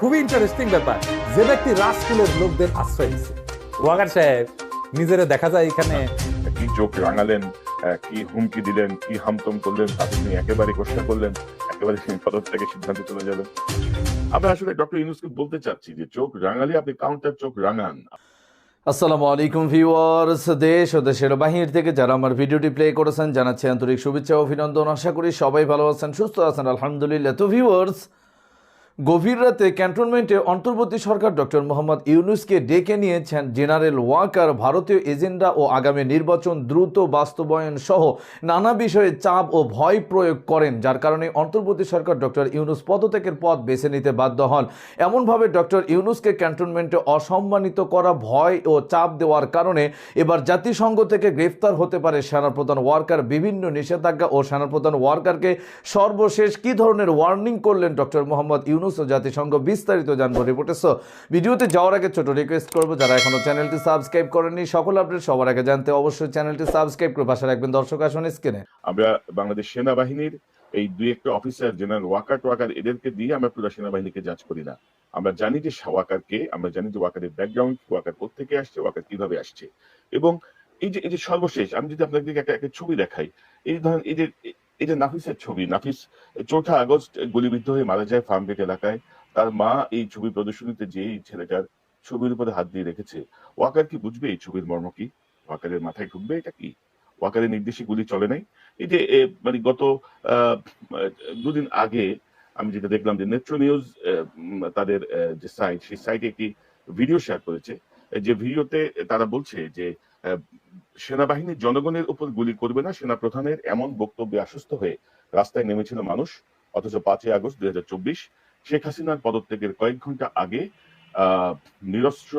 খুবই ইন্টারেস্টিং ব্যাপার। যে ব্যক্তি রাজকুলের লোকদের আশ্রয় দিচ্ছে ওয়াগার সাহেব নিজেরা দেখা যায় এখানে। কি চোখ রাঙালেন কি হুমকি দিলেন কি হামতম করলেন তাতে তিনি একেবারে ঘোষণা করলেন একেবারে পদক থেকে সিদ্ধান্ত চলে যাবেন আমরা আসলে ডক্টর ইউনুসকে বলতে চাচ্ছি যে চোখ রাঙালে আপনি কাউন্টার চোখ রাঙান। আসসালামু আলাইকুম ভিউয়ার্স দেশ ও দেশের বাহির থেকে যারা আমার ভিডিওটি প্লে করেছেন জানাচ্ছি আন্তরিক শুভেচ্ছা অভিনন্দন। আশা করি সবাই ভালো আছেন সুস্থ আছেন আলহামদুলিল্লাহ। তো ভিউয়ার্স গভীর রাতে ক্যান্টনমেন্টে অন্তর্বর্তী সরকার ডক্টর মোহাম্মদ ইউনুসকে ডেকে নিয়েছেন জেনারেল ওয়াকার, ভারতীয় এজেন্ডা ও আগামী নির্বাচন দ্রুত বাস্তবায়ন সহ নানা বিষয়ে চাপ ও ভয় প্রয়োগ করেন, যার কারণে অন্তর্বর্তী সরকার ডক্টর ইউনুস পদত্যাগের পথ বেছে নিতে বাধ্য হন। এমনভাবে ডক্টর ইউনুসকে ক্যান্টনমেন্টে অসম্মানিত করা ভয় ও চাপ দেওয়ার কারণে এবার জাতিসংঘ থেকে গ্রেফতার হতে পারে সেনাপ্রধান ওয়ার্কার। বিভিন্ন নিষেধাজ্ঞা ও সেনাপ্রধান ওয়ার্কারকে সর্বশেষ কি ধরনের ওয়ার্নিং করলেন ডক্টর মোহাম্মদ ইউনুস? ও জাতিসংঘ বিস্তারিত জানব রিপোর্টে সো ভিডিওতে যাওয়ার আগে ছোট রিকোয়েস্ট করব, যারা এখনও চ্যানেলটি সাবস্ক্রাইব করেননি, সকল আপডেট সবার আগে জানতে অবশ্যই চ্যানেলটি সাবস্ক্রাইব করে পাশে রাখবেন। দর্শক, আসন স্ক্রিনে আমরা বাংলাদেশ সেনাবাহিনীর এই দুই একটা অফিসার জেনারেল ওয়াকার টোয়াকার, এদেরকে দিয়ে আমরা পুরো সেনাবাহিনীকে জাজ করি না। আমরা জানি যে ওয়াকার কে আমরা জানি যে ওয়াকারের ব্যাকগ্রাউন্ড ওয়াকার কোথেকে আসছে, ওয়াকার কীভাবে আসছে। এবং এই যে এই যে সর্বশেষ, আমি যদি আপনাদেরকে একটা একটা ছবি দেখাই, এই ধরেন এই যে এই যে নাফিসের ছবি, নাফিস চৌঠা আগস্ট গুলিবিদ্ধ হয়ে মারা যায় ফার্মগেট এলাকায়। তার মা এই ছবি প্রদর্শনীতে যে এই ছেলেটার ছবির উপরে হাত দিয়ে রেখেছে। ওয়াকার কি বুঝবে এই ছবির মর্ম কি? ওয়াকারের মাথায় ঢুকবে এটা কি? ওয়াকারের নির্দেশে গুলি চলে নাই? এই যে মানে গত দুদিন আগে আমি যেটা দেখলাম যে নেত্র নিউজ তাদের যে সাইট, সেই সাইটে একটি ভিডিও শেয়ার করেছে। যে ভিডিওতে তারা বলছে যে সেনাবাহিনী জনগণের উপর গুলি করবে না। সেনা প্রধানের এমন বক্তব্যে আশ্বস্ত হয়ে রাস্তায় নেমেছিল মানুষ, অথচ পাঁচই আগস্ট দুই হাজার চব্বিশ, শেখ হাসিনার পদত্যাগের কয়েক ঘণ্টা আগে নিরস্ত্র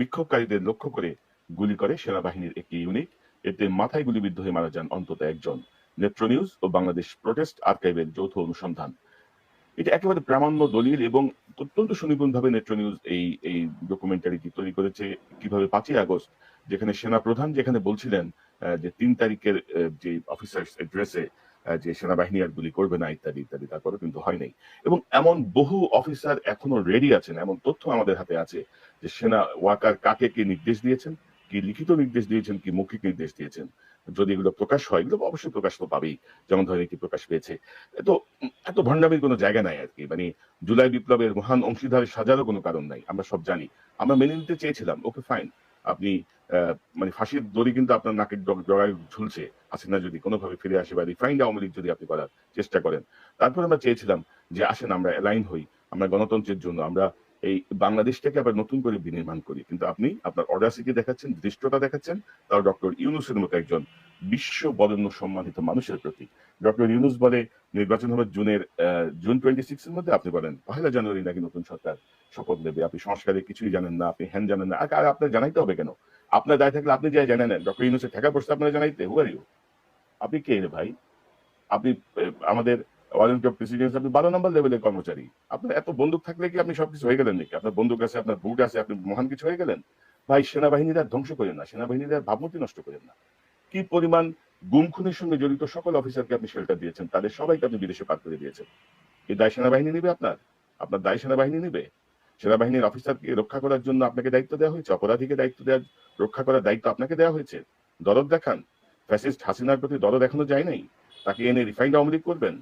বিক্ষোভকারীদের লক্ষ্য করে গুলি করে সেনাবাহিনীর একটি ইউনিট। এতে মাথায় গুলিবিদ্ধ হয়ে মারা যান অন্তত একজন। নেত্র নিউজ ও বাংলাদেশ প্রোটেস্ট আর্কাইভের যৌথ অনুসন্ধান। এটা একেবারে প্রামাণ্য দলিল এবং অত্যন্ত সুনিপুণভাবে নেত্র নিউজ এই এই ডকুমেন্টারিটি তৈরি করেছে কীভাবে পাঁচই আগস্ট, যেখানে সেনা প্রধান যেখানে বলছিলেন যে তিন তারিখের যে অফিসার্স এড্রেসে যে সেনাবাহিনী আর গুলি করবে না, ইত্যাদি ইত্যাদি তারপরে কিন্তু হয় নাই। এবং এমন বহু অফিসার এখনও রেডি আছেন, এমন তথ্য আমাদের হাতে আছে যে সেনা ওয়াকার কাকে কি নির্দেশ দিয়েছেন, কি লিখিত নির্দেশ দিয়েছেন, কি মৌখিক নির্দেশ দিয়েছেন। যদি এগুলো প্রকাশ হয়, এগুলো অবশ্যই প্রকাশ তো পাবেই। যেমন ধরেন একটি প্রকাশ পেয়েছে। তো এত ভণ্ডামির কোনো জায়গা নাই আর কি। মানে জুলাই বিপ্লবের মহান অংশীদার সাজারও কোনো কারণ নাই, আমরা সব জানি। আমরা মেনে নিতে চেয়েছিলাম, ওকে ফাইন আপনি মানে ফাঁসির দড়ি কিন্তু আপনার নাকের ডগায় ঝুলছে। হাসিনা যদি কোনোভাবে ফিরে আসে বা রিফাইন্ড আওয়ামী লীগ যদি আপনি করার চেষ্টা করেন। তারপর আমরা চেয়েছিলাম যে, আসেন, আমরা অ্যালাইন হই। আমরা গণতন্ত্রের জন্য, আমরা এই বাংলাদেশটাকে আবার নতুন করে বিনির্মাণ করি। কিন্তু আপনি আপনার অডাসিটি দেখাচ্ছেন, দৃষ্টতা দেখাচ্ছেন, তাও ডক্টর ইউনুসের মতো একজন বিশ্ব বরেণ্য সম্মানিত মানুষের প্রতি। ডক্টর ইউনুস বলে, নির্বাচন হবে জুনের জুন টোয়েন্টি সিক্স এর মধ্যে। আপনি বলেন, পহেলা জানুয়ারি নাকি নতুন সরকার শপথ নেবে। আপনি সংস্কারে কিছুই জানেন না, আপনি হ্যান জানেন না। আর আপনার জানাইতে হবে কেন? আপনার দায় থাকলে আপনি যাই জানেন। ডক্টর ইউনুসের ঠেকা পড়ছে আপনারা জানাইতে। হু আর ইউ আপনি কে ভাই? আপনি আমাদের ওয়ারেন্ট অফ প্রেসিডেন্স, আপনি বারো নম্বর লেভেলের কর্মচারী। আপনার এত বন্দুক থাকলে কি আপনি সবকিছু হয়ে গেলেন নাকি? আপনার বন্দুক আছে, আপনার বুট আছে, আপনি মহান কিছু হয়ে গেলেন? ভাই, সেনাবাহিনীরা ধ্বংস করেন না, সেনাবাহিনীরা ভাবমূর্তি নষ্ট করেন না। কি পরিমাণ গুম খুনের সঙ্গে জড়িত সকল অফিসারকে আপনি শেল্টার দিয়েছেন, তাদের সবাইকে আপনি বিদেশে পার করে দিয়েছেন। এই দায় সেনাবাহিনী নেবে আপনার? আপনার দায় সেনাবাহিনী নেবে। সেনাবাহিনীর অফিসারকে রক্ষা করার জন্য আপনাকে দায়িত্ব দেওয়া হয়েছে, অপরাধীকে দায়িত্ব দেওয়ার রক্ষা করার দায়িত্ব আপনাকে দেওয়া হয়েছে। দরদ দেখান। ফ্যাসিস্ট হাসিনার প্রতি দরদ এখনও যায় নাই। তাকে এনে রিফাইন্ড আওয়ামী করবেন।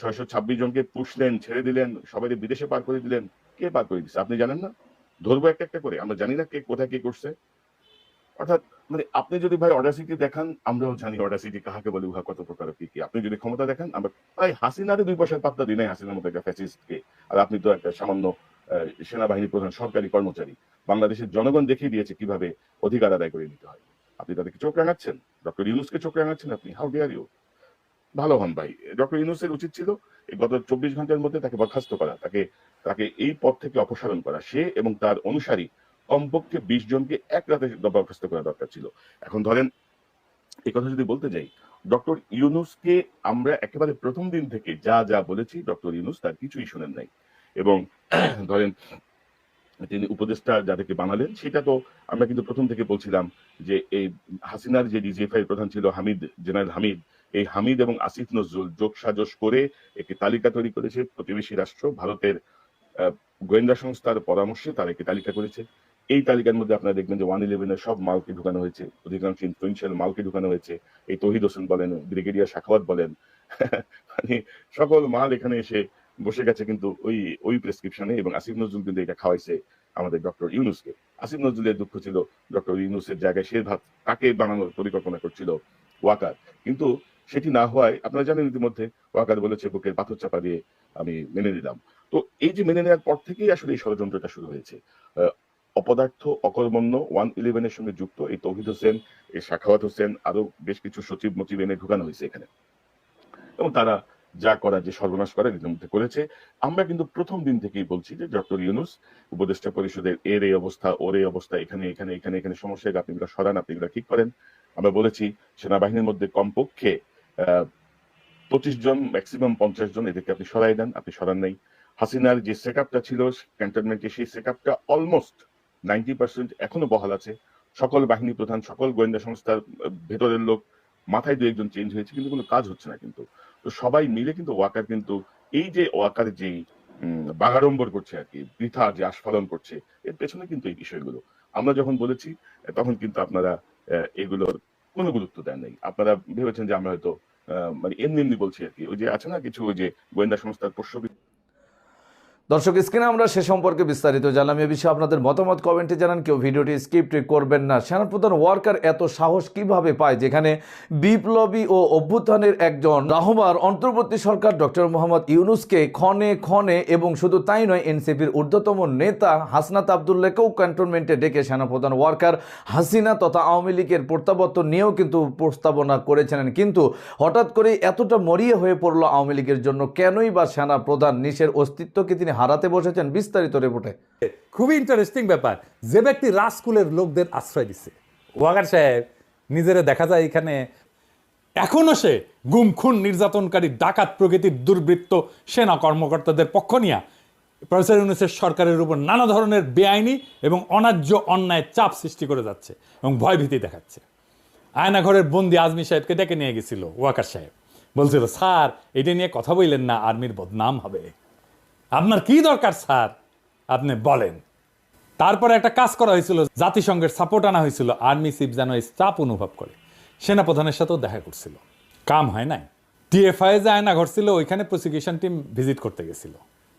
ছয়শো ছাব্বিশ জনকে পুষলেন ছেড়ে দিলেন সবাই বিদেশে পার করে দিলেন, কে পার করে দিচ্ছে আপনি জানেন না? ধরবো একটা একটা করে, আমরা জানি না কে কোথায় কে করছে। অর্থাৎ মানে আপনি যদি ভাই অর্ডার দেখান, আমরাও জানি অর্ডার সিটি কাহাকে বলে, উহা কত প্রকার, কি কি। আপনি যদি ক্ষমতা দেখান, আমরা প্রায় হাসিনারে দুই পয়সার পাত্তা দিই হাসিনার মতো একটা ফ্যাসিস্টকে আর আপনি তো একটা সামান্য সেনাবাহিনী প্রধান, সরকারি কর্মচারী। বাংলাদেশের জনগণ দেখিয়ে দিয়েছে কীভাবে অধিকার আদায় করে নিতে হয়। আপনি তাদেরকে চোখ রাঙাচ্ছেন? ডক্টর ইউনুসকে চোখ রাঙাচ্ছেন আপনি? হাউ ডেয়ার ইউ ভালো হন ভাই। ডক্টর ইউনুসের উচিত ছিল গত চব্বিশ ঘণ্টার মধ্যে তাকে বরখাস্ত করা, তাকে তাকে এই পদ থেকে অপসারণ করা। সে এবং তার অনুসারী কমপক্ষে বিশ জনকে এক রাতে বরখাস্ত করা দরকার ছিল। এখন ধরেন এই কথা যদি বলতে যাই, ডক্টর ইউনুসকে আমরা একেবারে প্রথম দিন থেকে যা যা বলেছি, ডক্টর ইউনুস তার কিছুই শোনেন নাই। এবং ধরেন, তিনি উপদেষ্টা যাদেরকে বানালেন, সেটা তো আমরা কিন্তু প্রথম থেকে বলছিলাম যে এই হাসিনার যে ডিজিএফআই প্রধান ছিল হামিদ, জেনারেল হামিদ এই হামিদ এবং আসিফ নজরুল যোগ সাজস করে একটি তালিকা তৈরি করেছে। প্রতিবেশী রাষ্ট্র ভারতের গোয়েন্দা সংস্থার পরামর্শে তারা একটি তালিকা করেছে। এই তালিকার মধ্যে আপনারা দেখবেন যে ওয়ান ইলেভেনের সব মালকে ঢুকানো হয়েছে। অধিকাংশ ইনফ্লুয়েন্সিয়াল মালকে ঢুকানো হয়েছে। এই তহিদ হোসেন বলেন, ব্রিগেডিয়ার শাখাওয়াত বলেন মানে সকল মাল এখানে এসে বসে গেছে কিন্তু ওই ওই প্রেসক্রিপশনে এবং আসিফ নজরুল কিন্তু এটা খাওয়াইছে আমাদের ডক্টর ইউনুসকে। আসিফ নজরুলের দুঃখ ছিল ডক্টর ইউনুসের জায়গায় সে ভাত তাকে বানানোর পরিকল্পনা করছিল ওয়াকার। কিন্তু সেটি না হওয়ায় আপনারা জানেন ইতিমধ্যে ওয়াকার বলেছে, বুকের পাথর চাপা দিয়ে আমি মেনে নিলাম। তো এই যে মেনে নেওয়ার পর থেকেই আসলে এই ষড়যন্ত্রটা শুরু হয়েছে। অপদার্থ, অকর্মণ্য, ওয়ান ইলেভেনের সঙ্গে যুক্ত এই তৌহিদ হোসেন, এই শাখাওয়াত হোসেন আরও বেশ কিছু সচিব মচিব এনে ঢুকানো হয়েছে এখানে। এবং তারা যা করা যে সর্বনাশ করার ইতিমধ্যে করেছে, আমরা কিন্তু প্রথম দিন থেকেই বলছি যে ডক্টর ইউনুস, উপদেষ্টা পরিষদের এর এই অবস্থা, ওর এই অবস্থা, এখানে এখানে এখানে এখানে সমস্যা, আপনি সরান, আপনি ঠিক করেন। আমরা বলেছি, সেনাবাহিনীর মধ্যে কমপক্ষে পঁচিশ জন ম্যাক্সিমাম পঞ্চাশ জন এদেরকে আপনি সরাই দেন, আপনি সরান নাই। হাসিনার যে সেট আপটা ছিল, ক্যান্টনমেন্টে সেই সেট আপটা অলমোস্ট নাইনটি পার্সেন্ট এখনও বহাল আছে। সকল বাহিনী প্রধান, সকল গোয়েন্দা সংস্থার ভেতরের লোক মাথায় দু একজন চেঞ্জ হয়েছে, কিন্তু কোনো কাজ হচ্ছে না কিন্তু। তো সবাই মিলে কিন্তু ওয়াকার কিন্তু এই যে ওয়াকার যে বাগাড়ম্বর করছে আর কি, বৃথা যে আস্ফালন করছে, এর পেছনে কিন্তু এই বিষয়গুলো। আমরা যখন বলেছি, তখন কিন্তু আপনারা এগুলোর কোনো গুরুত্ব দেন নাই। আপনারা ভেবেছেন যে আমরা হয়তো মানে এমনি এমনি বলছি আর কি। ওই যে আছে না কিছু ওই যে গোয়েন্দা সংস্থার পোষ্য দর্শক, স্ক্রিনে আমরা সে সম্পর্কে বিস্তারিত জানলাম। এ বিষয়ে আপনাদের মতামত কমেন্টে জানান। কেউ ভিডিওটি স্কিপ্ট করবেন না। সেনাপ্রধান ওয়ার্কার এত সাহস কীভাবে পায়? যেখানে বিপ্লবী ও অভ্যুত্থানের একজন রাহবার অন্তর্বর্তী সরকার ডক্টর মোহাম্মদ ইউনুসকে ক্ষণে ক্ষণে এবং শুধু তাই নয়, এনসিপির ঊর্ধ্বতম নেতা হাসনাত আবদুল্লাকেও ক্যান্টনমেন্টে ডেকে সেনাপ্রধান ওয়ার্কার হাসিনা তথা আওয়ামী লীগের প্রত্যাবর্তন নিয়েও কিন্তু প্রস্তাবনা করেছিলেন। কিন্তু হঠাৎ করে এতটা মরিয়ে হয়ে পড়ল আওয়ামী লীগের জন্য। কেনই বা সেনা প্রধান নিশের অস্তিত্বকে তিনি হারাতে বসেছেন বিস্তারিত রিপোর্টে। খুবই ইন্টারেস্টিং ব্যাপার। যে ব্যক্তি রাজকুলের লোকদের আশ্রয় দিচ্ছে ওয়াগার সাহেব, নিজেরা দেখা যায় এখানে। এখনও সে গুম, খুন, নির্যাতনকারী, ডাকাত প্রকৃতির দুর্বৃত্ত সেনা কর্মকর্তাদের পক্ষ নিয়ে প্রফেসর ইউনুসের সরকারের উপর নানা ধরনের বেআইনি এবং অন্যায্য অন্যায় চাপ সৃষ্টি করে যাচ্ছে এবং ভয়ভীতি দেখাচ্ছে। আয়নাঘরের বন্দি আজমি সাহেবকে ডেকে নিয়ে গেছিল ওয়াকার সাহেব। বলছিল, স্যার, এটা নিয়ে কথা বললেন না, আর্মির বদনাম হবে। আপনার কি দরকার, স্যার? আপনি বলেন। তারপরে একটা কাজ করা হয়েছিল, জাতিসংঘের সাপোর্ট আনা হয়েছিল আর্মি চিফ যেন চাপ অনুভব করে। সেনাপ্রধানের সাথেও দেখা করছিল। কাম হয় নাই। টিএফআই যে আয়না ঘর ছিল ওইখানে প্রসিকিউশন টিম ভিজিট করতে গেছিল,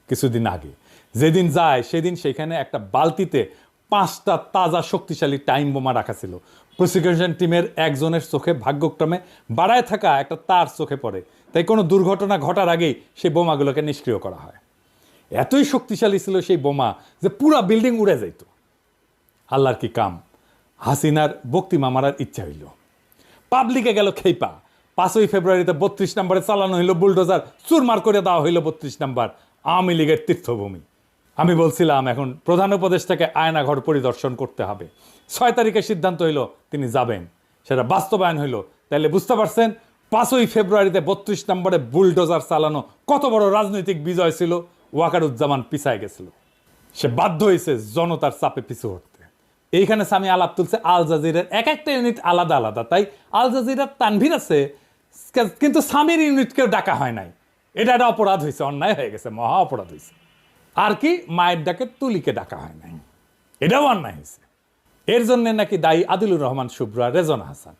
কিছুদিন আগে। যেদিন যায়, সেদিন সেখানে একটা বালতিতে পাঁচটা তাজা শক্তিশালী টাইম বোমা রাখা ছিল। প্রসিকিউশন টিমের একজনের চোখে ভাগ্যক্রমে বাড়ায় থাকা একটা তার চোখে পড়ে। তাই কোনো দুর্ঘটনা ঘটার আগেই সেই বোমাগুলোকে নিষ্ক্রিয় করা হয়। এতই শক্তিশালী ছিল সেই বোমা যে পুরা বিল্ডিং উড়ে যাইত। আল্লাহর কি কাম? হাসিনার বক্তিমা মারার ইচ্ছা হইল। পাবলিকে গেল খেইপা। পাঁচই ফেব্রুয়ারিতে বত্রিশ নম্বরে চালানো হইল বুলডোজার, চুরমার করে দেওয়া হইল বত্রিশ নম্বর আওয়ামী লীগের তীর্থভূমি। আমি বলছিলাম, এখন প্রধান উপদেষ্টাকে আয়নাঘর পরিদর্শন করতে হবে। ছয় তারিখে সিদ্ধান্ত হইল তিনি যাবেন। সেটা বাস্তবায়ন হইল। তাহলে বুঝতে পারছেন, পাঁচই ফেব্রুয়ারিতে বত্রিশ নম্বরে বুলডোজার চালানো কত বড় রাজনৈতিক বিজয় ছিল। ওয়াকারুজ্জামান পিছায় গেছিল। সে বাধ্য হয়েছে জনতার চাপে পিছু হটতে। এইখানে স্বামী আলাপ তুলছে আল জাজিরের এক একটা ইউনিট আলাদা আলাদা। তাই আল জাজিরার তানভীর আছে কিন্তু স্বামীর ইউনিটকেও ডাকা হয় নাই। এটা একটা অপরাধ হয়েছে, অন্যায় হয়ে গেছে, মহা অপরাধ হয়েছে। আর কি, মায়ের ডাকে তুলিকে ডাকা হয় নাই। এটাও অন্যায় হয়েছে। এর জন্য নাকি দায়ী আদিলুর রহমান শুভ্রা, রেজন হাসান।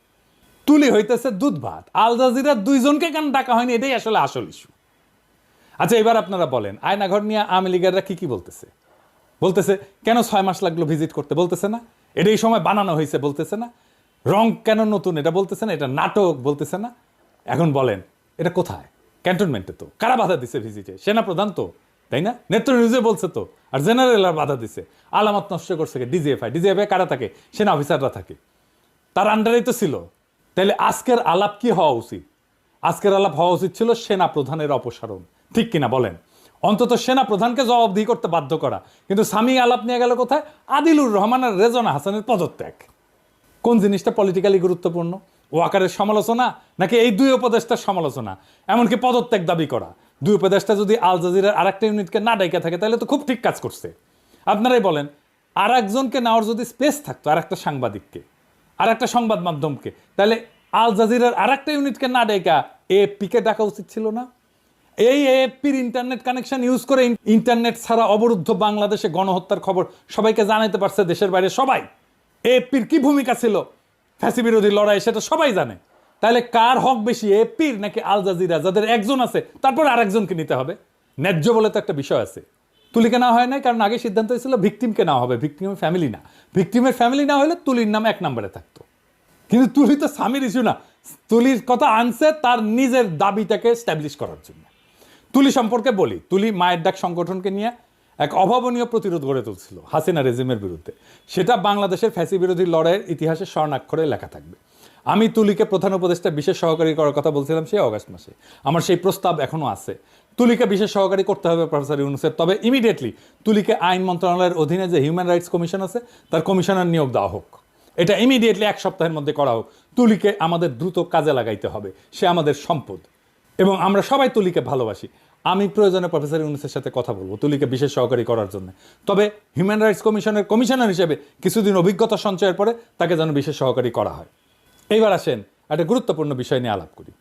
তুলি হইতেছে দুধ ভাত। আল জাজিরার দুইজনকে কেন ডাকা হয়নি, এটাই আসলে আসল ইস্যু আচ্ছা এবার আপনারা বলেন, আয়নাঘর নিয়ে আওয়ামী লীগেররা কি কি বলতেছে? বলতেছে, কেন ছয় মাস লাগল ভিজিট করতে? বলতেছে না। এটা এই সময় বানানো হয়েছে, বলতেছে না। রং কেন নতুন? এটা বলতেছে না। এটা নাটক বলতেছে না। এখন বলেন, এটা কোথায়? ক্যান্টনমেন্টে তো। কারা বাধা দিছে ভিজিটে সেনা প্রধান তো, তাই না? নেত্র নিউজে বলছে তো, আর জেনারেল আর বাধা দিছে। আলামত নষ্ট করছে ডিজিএফআই ডিজিএফআই কারা থাকে? সেনা অফিসাররা থাকে। তার আন্ডারেই তো ছিল। তাহলে আজকের আলাপ কি হওয়া উচিত? আজকের আলাপ হওয়া উচিত ছিল সেনা প্রধানের অপসারণ। ঠিক কিনা বলেন? অন্তত সেনা প্রধানকে জবাবদিহি করতে বাধ্য করা। কিন্তু স্বামী আলাপ নিয়ে গেল কোথায়? আদিলুর রহমান আর রেজনা হাসানের পদত্যাগ। কোন জিনিসটা পলিটিক্যালি গুরুত্বপূর্ণ? ওয়াকারের সমালোচনা নাকি এই দুই উপদেষ্টার সমালোচনা? এমনকি পদত্যাগ দাবি করা। দুই উপদেষ্টা যদি আল জাজিরার আরেকটা ইউনিটকে না ডাইকা থাকে, তাহলে তো খুব ঠিক কাজ করছে। আপনারাই বলেন আর একজনকে নেওয়ার যদি স্পেস থাকতো আর একটা সাংবাদিককে আর একটা সংবাদ মাধ্যমকে, তাহলে আল জাজিরার আর একটা ইউনিটকে না ডাইকা এ পিকে ডাকা উচিত ছিল না? এই এএফপির ইন্টারনেট কানেকশন ইউজ করে ইন্টারনেট ছাড়া অবরুদ্ধ বাংলাদেশে গণহত্যার খবর সবাইকে জানাতে পারছে দেশের বাইরে সবাই। এএফপির কি ভূমিকা ছিল? ফ্যাসি বিরোধী লড়াই সেটা সবাই জানে। তাহলে কার হক বেশি এপির নাকি আল জাজিরা যাদের একজন আছে, তারপর আরেকজনকে নিতে হবে। ন্যায্য বলে তো একটা বিষয় আছে। তুলিকে না হয় নাই, কারণ আগে সিদ্ধান্ত হয়েছিল ভিকটিমকে না হবে। ভিকটিমের ফ্যামিলি না। ভিকটিমের ফ্যামিলি না হলে তুলির নাম এক নম্বরে থাকতো। কিন্তু তুলি তো স্বামীর ইস্যু না। তুলির কথা আনছে তার নিজের দাবিটাকে স্ট্যাবলিশ করার জন্য। তুলি সম্পর্কে বলি। তুলি মায়ের ডাক সংগঠনকে নিয়ে এক অভাবনীয় প্রতিরোধ গড়ে তুলছিল হাসিনা রেজিমের বিরুদ্ধে। সেটা বাংলাদেশের ফ্যাসি বিরোধী লড়াইয়ের ইতিহাসে স্বর্ণাক্ষরে লেখা থাকবে। আমি তুলিকে প্রধান উপদেষ্টা, বিশেষ সহকারী করার কথা বলছিলাম সেই অগাস্ট মাসে। আমার সেই প্রস্তাব এখনও আছে। তুলিকে বিশেষ সহকারী করতে হবে প্রফেসর ইউনুসের। তবে ইমিডিয়েটলি তুলিকে আইন মন্ত্রণালয়ের অধীনে যে হিউম্যান রাইটস কমিশন আছে, তার কমিশনার নিয়োগ দেওয়া হোক। এটা ইমিডিয়েটলি এক সপ্তাহের মধ্যে করা হোক। তুলিকে আমাদের দ্রুত কাজে লাগাইতে হবে। সে আমাদের সম্পদ। এবং আমরা সবাই তুলিকে ভালোবাসি। আমি প্রয়োজনে প্রফেসর ইউনুসের সাথে কথা বলব, তুলিকে বিশেষ সহকারী করার জন্য। তবে হিউম্যান রাইটস কমিশনের কমিশনার হিসেবে কিছুদিন অভিজ্ঞতা সঞ্চয়ের পরে তাকে যেন বিশেষ সহকারী করা হয়। এইবার আসেন একটা গুরুত্বপূর্ণ বিষয় নিয়ে আলাপ করি।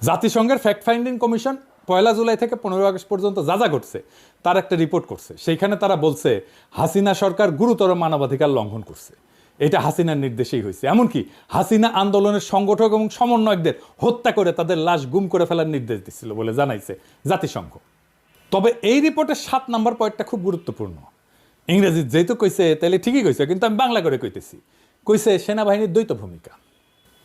জাতিসংঘের ফ্যাক্ট ফাইন্ডিং কমিশন পয়লা জুলাই থেকে পনেরো আগস্ট পর্যন্ত যা যা ঘটছে, তার একটা রিপোর্ট করছে। সেইখানে তারা বলছে, হাসিনা সরকার গুরুতর মানবাধিকার লঙ্ঘন করছে। এটা হাসিনার নির্দেশেই হয়েছে। এমনকি হাসিনা আন্দোলনের সংগঠক এবং সমন্বয়কদের হত্যা করে তাদের লাশ গুম করে ফেলার নির্দেশ দিচ্ছিল বলে জানাইছে জাতিসংঘ। তবে এই রিপোর্টের সাত নাম্বার পয়েন্টটা খুব গুরুত্বপূর্ণ। ইংরেজি যেহেতু কইছে তাহলে ঠিকই কইছে, কিন্তু আমি বাংলা করে কইতেছি। কইছে সেনাবাহিনীর দ্বৈত ভূমিকা।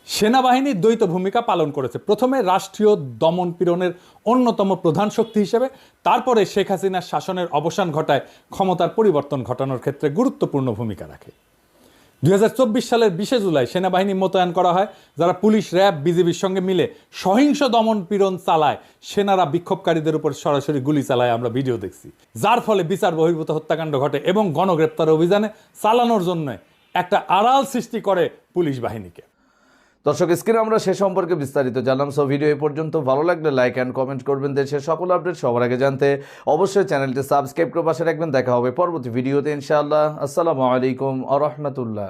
সেনাবাহিনী দ্বৈত ভূমিকা পালন করেছে প্রথমে রাষ্ট্রীয় দমন পীড়নের অন্যতম প্রধান শক্তি হিসেবে, তারপরে শেখ হাসিনার শাসনের অবসান ঘটায় ক্ষমতার পরিবর্তন ঘটানোর ক্ষেত্রে গুরুত্বপূর্ণ ভূমিকা রাখে। দুই হাজার চব্বিশ সালের বিশে জুলাই সেনাবাহিনী মোতায়েন করা হয়, যারা পুলিশ, র্যাব, বিজিবির সঙ্গে মিলে সহিংস দমন পীড়ন চালায়। সেনারা বিক্ষোভকারীদের উপর সরাসরি গুলি চালায়, আমরা ভিডিও দেখছি। যার ফলে বিচার বহির্ভূত হত্যাকাণ্ড ঘটে এবং গণগ্রেপ্তার অভিযানে চালানোর জন্য একটা আড়াল সৃষ্টি করে পুলিশ বাহিনীকে। দর্শক, স্ক্রিনে আমরা সে সম্পর্কে বিস্তারিত জানলাম। সো, ভিডিও এই পর্যন্ত ভালো লাগলে লাইক অ্যান্ড কমেন্ট করবেন। দেশের সকল আপডেট সবার আগে জানতে অবশ্যই চ্যানেলটি সাবস্ক্রাইব করে পাশে রাখবেন। দেখা হবে পরবর্তী ভিডিওতে ইনশাআল্লাহ। আসসালামু আলাইকুম আ রহমতুল্লাহ।